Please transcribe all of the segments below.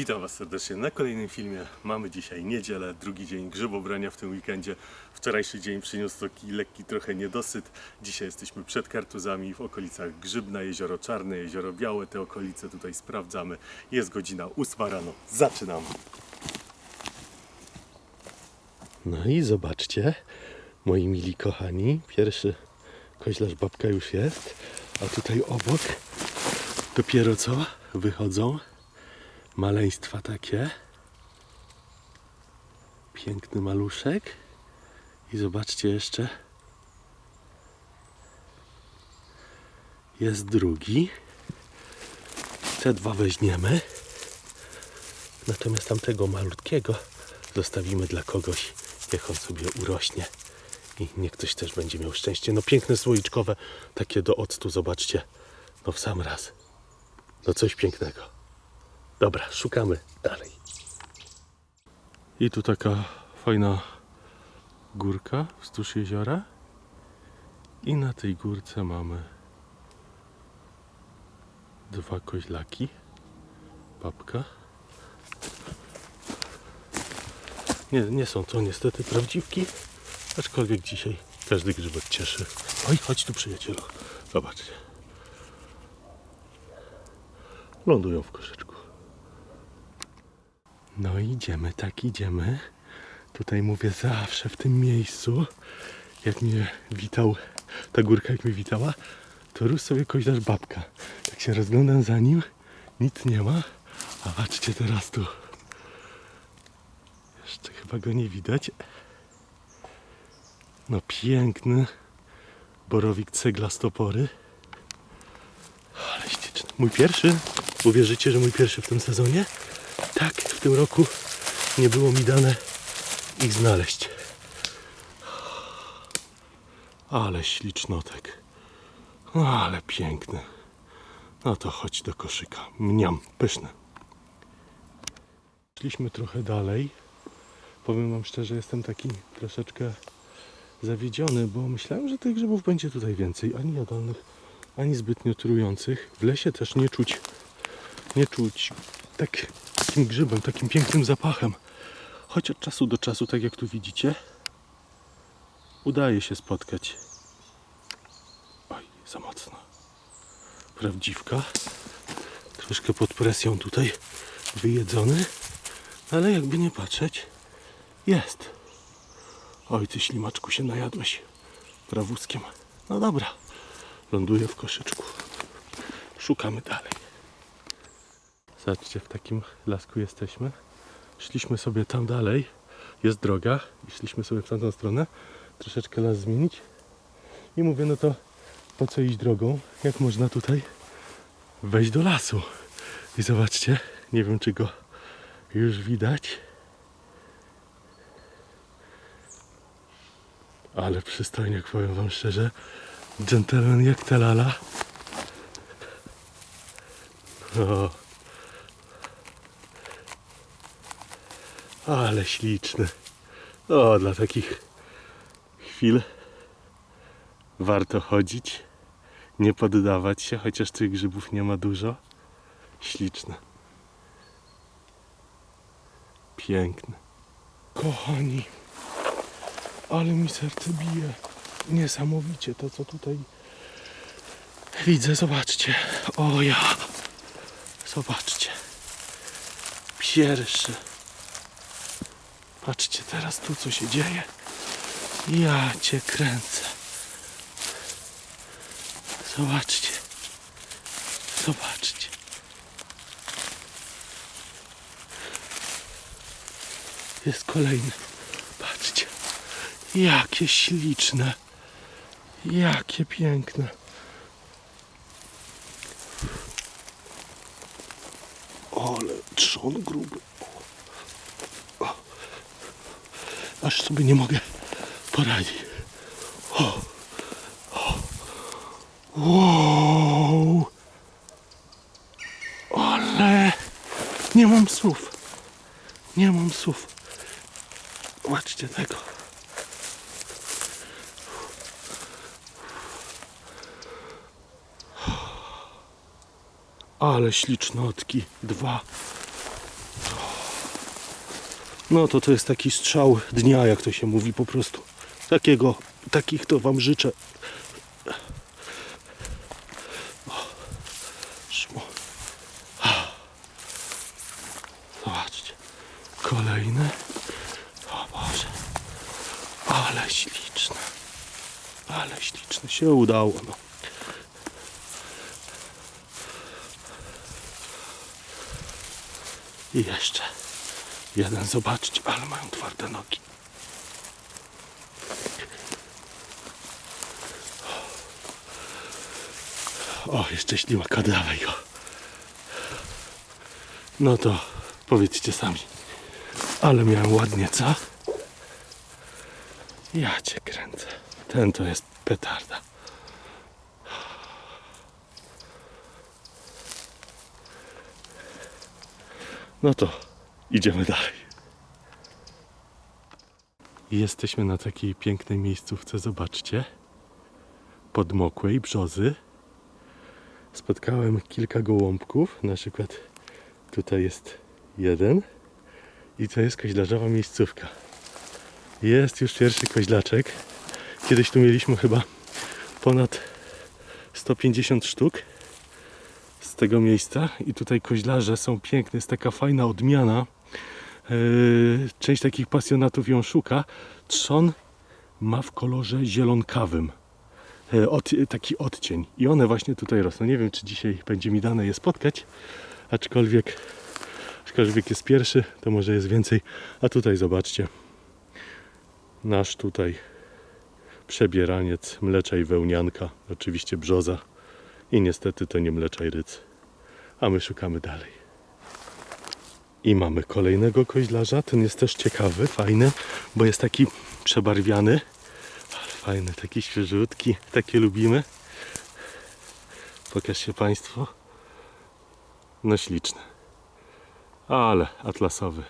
Witam Was serdecznie na kolejnym filmie. Mamy dzisiaj niedzielę, drugi dzień grzybobrania w tym weekendzie. Wczorajszy dzień przyniósł taki lekki trochę niedosyt. Dzisiaj jesteśmy przed Kartuzami w okolicach Grzybna, Jezioro Czarne, Jezioro Białe. Te okolice tutaj sprawdzamy. Jest godzina 8 rano. Zaczynamy. No i zobaczcie, moi mili kochani, pierwszy koźlarz babka już jest, a tutaj obok dopiero co wychodzą maleństwa takie. Piękny maluszek. I zobaczcie jeszcze. Jest drugi. Te dwa weźmiemy. Natomiast tamtego malutkiego zostawimy dla kogoś, jak on sobie urośnie. I niech ktoś też będzie miał szczęście. No piękne słoiczkowe, takie do octu, zobaczcie. No w sam raz. No coś pięknego. Dobra, szukamy dalej. I tu taka fajna górka wzdłuż jeziora. I na tej górce mamy dwa koźlaki. Babka. Nie, nie są to niestety prawdziwki, aczkolwiek dzisiaj każdy grzybek cieszy. Oj, chodź tu przyjacielu. Zobaczcie. Lądują w koszyczku. No idziemy, tak idziemy. Tutaj mówię zawsze w tym miejscu, jak mnie witał, ta górka jak mnie witała, to rósł sobie koźlarz babka. Jak się rozglądam za nim, nic nie ma, a patrzcie teraz tu. Jeszcze chyba go nie widać. No piękny borowik ceglastopory. Ale śliczny. Mój pierwszy. Uwierzycie, że mój pierwszy w tym sezonie? Tak, w tym roku nie było mi dane ich znaleźć. Ale ślicznotek. No, ale piękny. No to chodź do koszyka. Mniam, pyszne. Szliśmy trochę dalej. Powiem wam szczerze, jestem taki troszeczkę zawiedziony, bo myślałem, że tych grzybów będzie tutaj więcej. Ani jadalnych, ani zbytnio trujących. W lesie też nie czuć, nie czuć tak, takim grzybem, takim pięknym zapachem. Choć od czasu do czasu, tak jak tu widzicie, udaje się spotkać. Oj, za mocno. Prawdziwka. Troszkę pod presją tutaj wyjedzony. Ale jakby nie patrzeć, jest. Oj, ty ślimaczku się najadłeś prawuskiem. No dobra, ląduję w koszyczku. Szukamy dalej. Zobaczcie, w takim lasku jesteśmy. Szliśmy sobie tam dalej. Jest droga i szliśmy sobie w tamtą stronę. Troszeczkę las zmienić. I mówię, no to po co iść drogą, jak można tutaj wejść do lasu. I zobaczcie, nie wiem czy go już widać. Ale przystojniak, powiem wam szczerze. Gentleman jak ta lala. O. Ale śliczny. O, dla takich chwil warto chodzić. Nie poddawać się, chociaż tych grzybów nie ma dużo. Śliczne. Piękne. Kochani, ale mi serce bije. Niesamowicie to, co tutaj widzę. Zobaczcie. O ja. Zobaczcie. Pierwszy. Patrzcie teraz tu, co się dzieje. Ja cię kręcę. Zobaczcie. Zobaczcie. Jest kolejny. Patrzcie. Jakie śliczne. Jakie piękne. Ale trzon gruby. O. Aż sobie nie mogę poradzić. O. O. Wow. Ale nie mam słów. Nie mam słów. Zobaczcie tego. Ale ślicznotki. Dwa. No to to jest taki strzał dnia, jak to się mówi po prostu. Takiego, takich to wam życzę. O, szmo. Zobaczcie. Kolejne. O Boże. Ale śliczne. Ale śliczne. Się udało, no. I jeszcze jeden, zobaczcie, ale mają twarde nogi. O, jeszcze ślimaka, dawaj go. No to powiedzcie sami. Ale miałem ładnie, co? Ja cię kręcę. Ten to jest petarda. No to idziemy dalej. Jesteśmy na takiej pięknej miejscówce, zobaczcie. Podmokłej brzozy. Spotkałem kilka gołąbków, na przykład tutaj jest jeden i to jest koźlarzowa miejscówka. Jest już pierwszy koźlaczek. Kiedyś tu mieliśmy chyba ponad 150 sztuk z tego miejsca i tutaj koźlarze są piękne, jest taka fajna odmiana. Yy, Część takich pasjonatów ją szuka. Trzon ma w kolorze zielonkawym. Yy, Od, taki odcień. I one właśnie tutaj rosną. Nie wiem, czy dzisiaj będzie mi dane je spotkać, aczkolwiek, aczkolwiek jest pierwszy, to może jest więcej. A tutaj zobaczcie. Nasz tutaj przebieraniec, mlecza i wełnianka, oczywiście brzoza. I niestety to nie mlecza i ryc. A my szukamy dalej. I mamy kolejnego koźlarza. Ten jest też ciekawy, fajny, bo jest taki przebarwiany. Fajny, taki świeżutki. Takie lubimy. Pokaż się Państwo. No śliczny. Ale atlasowy.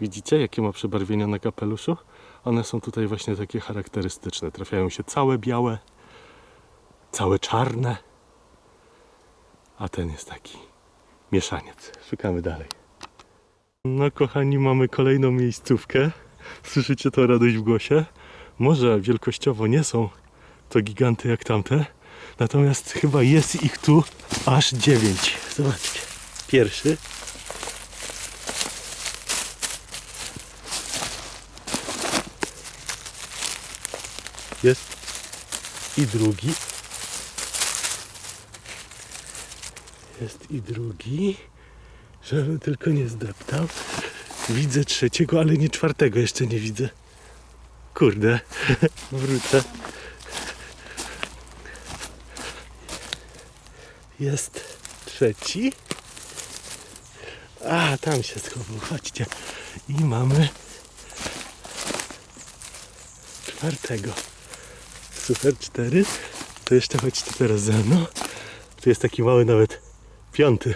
Widzicie, jakie ma przebarwienia na kapeluszu? One są tutaj właśnie takie charakterystyczne. Trafiają się całe białe, całe czarne. A ten jest taki mieszaniec. Szukamy dalej. No kochani, mamy kolejną miejscówkę. Słyszycie to radość w głosie? Może wielkościowo nie są to giganty jak tamte, natomiast chyba jest ich tu aż dziewięć. Zobaczcie. Pierwszy. Jest i drugi. Jest i drugi. Żebym tylko nie zdeptał. Widzę trzeciego, ale nie czwartego jeszcze nie widzę. Kurde, wrócę. Jest trzeci. A, tam się schował, chodźcie. I mamy czwartego. Super, cztery. To jeszcze chodźcie teraz ze mną. Tu jest taki mały nawet piąty.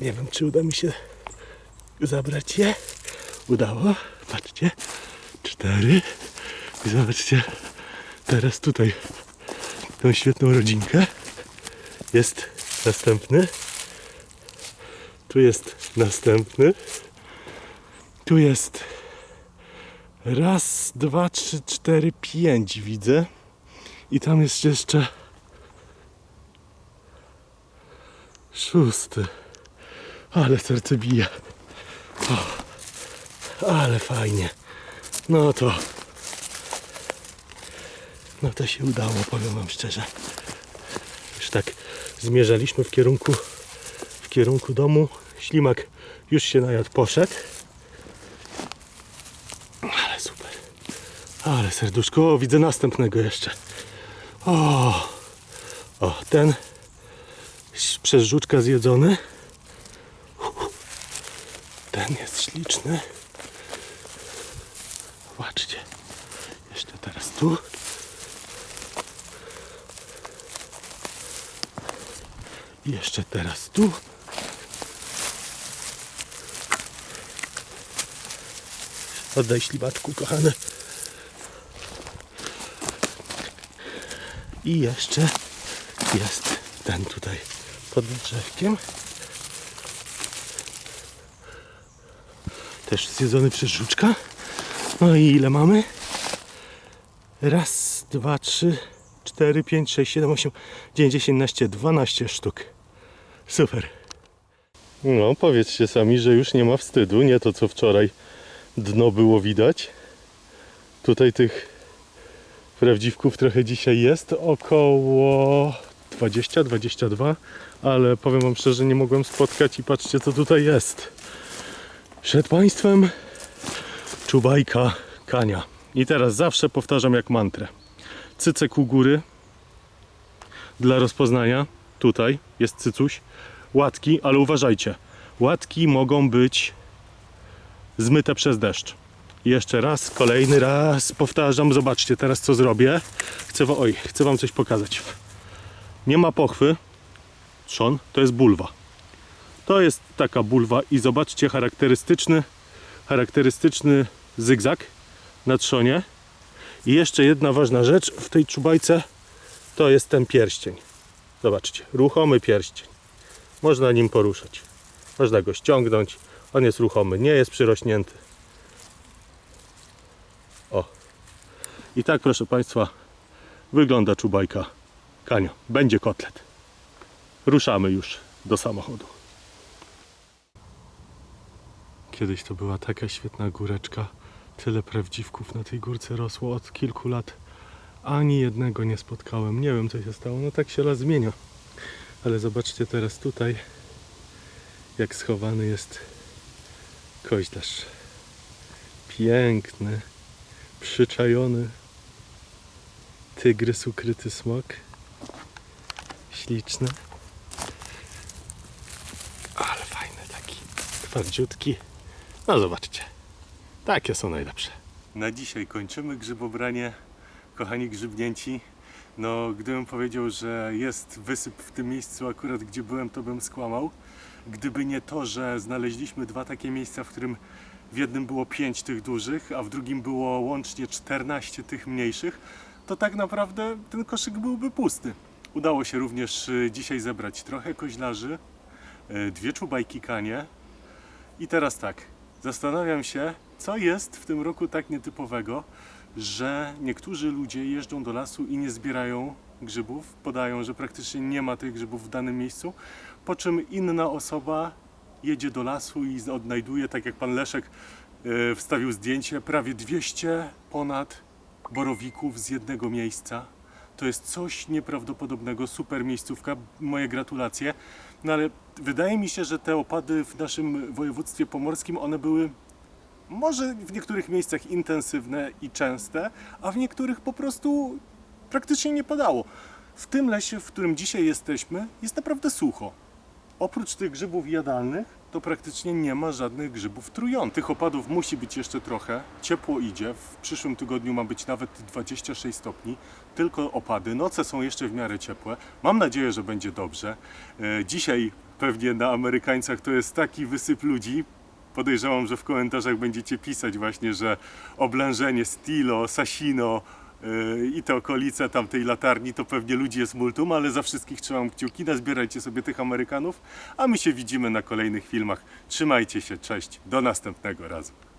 Nie wiem, czy uda mi się zabrać je. Udało. Patrzcie. Cztery. I zobaczcie. Teraz tutaj tą świetną rodzinkę. Jest następny. Tu jest następny. Tu jest raz, dwa, trzy, cztery, pięć widzę. I tam jest jeszcze szósty. Ale serce bije. O, ale fajnie. No to. No to się udało, powiem wam szczerze. Już tak zmierzaliśmy w kierunku w kierunku domu. Ślimak już się najadł, poszedł. Ale super. Ale serduszko. O, widzę następnego jeszcze. O, o ten przez żuczka zjedzony. Ten jest śliczny. Zobaczcie. Jeszcze teraz tu. I jeszcze teraz tu. Oddaj ślimaczku, kochany. I jeszcze jest ten tutaj pod drzewkiem. Też zjedzony przez żuczka. No i ile mamy? Raz, dwa, trzy, cztery, pięć, sześć, siedem, osiem, dziewięć, dziesięć, dwanaście sztuk. Super. No, powiedzcie sami, że już nie ma wstydu. Nie to, co wczoraj dno było widać. Tutaj tych prawdziwków trochę dzisiaj jest. Około 20-22, ale powiem Wam szczerze, nie mogłem spotkać i patrzcie, co tutaj jest. Przed Państwem czubajka kania. I teraz zawsze powtarzam jak mantrę. Cycek u góry dla rozpoznania. Tutaj jest cycuś. Łatki, ale uważajcie. Łatki mogą być zmyte przez deszcz. Jeszcze raz, kolejny raz powtarzam. Zobaczcie teraz co zrobię. Chcę, oj, chcę Wam coś pokazać. Nie ma pochwy. Trzon to jest bulwa. To jest taka bulwa i zobaczcie charakterystyczny, charakterystyczny zygzak na trzonie. I jeszcze jedna ważna rzecz w tej czubajce to jest ten pierścień. Zobaczcie, ruchomy pierścień. Można nim poruszać. Można go ściągnąć. On jest ruchomy, nie jest przyrośnięty. O. I tak, proszę Państwa, wygląda czubajka Kania. Będzie kotlet. Ruszamy już do samochodu. Kiedyś to była taka świetna góreczka. Tyle prawdziwków na tej górce rosło od kilku lat. Ani jednego nie spotkałem. Nie wiem co się stało. No tak się las zmienia. Ale zobaczcie teraz tutaj, jak schowany jest koźlarz. Piękny, przyczajony tygrys ukryty smok. Śliczny. Ale fajny taki, twardziutki. No zobaczcie, takie są najlepsze. Na dzisiaj kończymy grzybobranie. Kochani grzybnięci, no gdybym powiedział, że jest wysyp w tym miejscu akurat gdzie byłem, to bym skłamał. Gdyby nie to, że znaleźliśmy dwa takie miejsca, w którym w jednym było pięć tych dużych, a w drugim było łącznie 14 tych mniejszych, to tak naprawdę ten koszyk byłby pusty. Udało się również y, dzisiaj zebrać trochę koźlarzy, y, dwie czubajki kanie, i teraz tak, zastanawiam się, co jest w tym roku tak nietypowego, że niektórzy ludzie jeżdżą do lasu i nie zbierają grzybów, podają, że praktycznie nie ma tych grzybów w danym miejscu, po czym inna osoba jedzie do lasu i odnajduje, tak jak pan Leszek e, wstawił zdjęcie, prawie 200 ponad borowików z jednego miejsca. To jest coś nieprawdopodobnego, super miejscówka, moje gratulacje. No ale wydaje mi się, że te opady w naszym województwie pomorskim, one były może w niektórych miejscach intensywne i częste, a w niektórych po prostu praktycznie nie padało. W tym lesie, w którym dzisiaj jesteśmy, jest naprawdę sucho. Oprócz tych grzybów jadalnych, to praktycznie nie ma żadnych grzybów trujących. Opadów musi być jeszcze trochę. Ciepło idzie. W przyszłym tygodniu ma być nawet 26 stopni. Tylko opady. Noce są jeszcze w miarę ciepłe. Mam nadzieję, że będzie dobrze. E, Dzisiaj pewnie na Amerykańcach to jest taki wysyp ludzi. Podejrzewam, że w komentarzach będziecie pisać właśnie, że oblężenie Stilo, Sasino, i te okolice tamtej latarni, to pewnie ludzi jest multum, ale za wszystkich trzymam kciuki, nazbierajcie sobie tych Amerykanów, a my się widzimy na kolejnych filmach. Trzymajcie się, cześć, do następnego razu.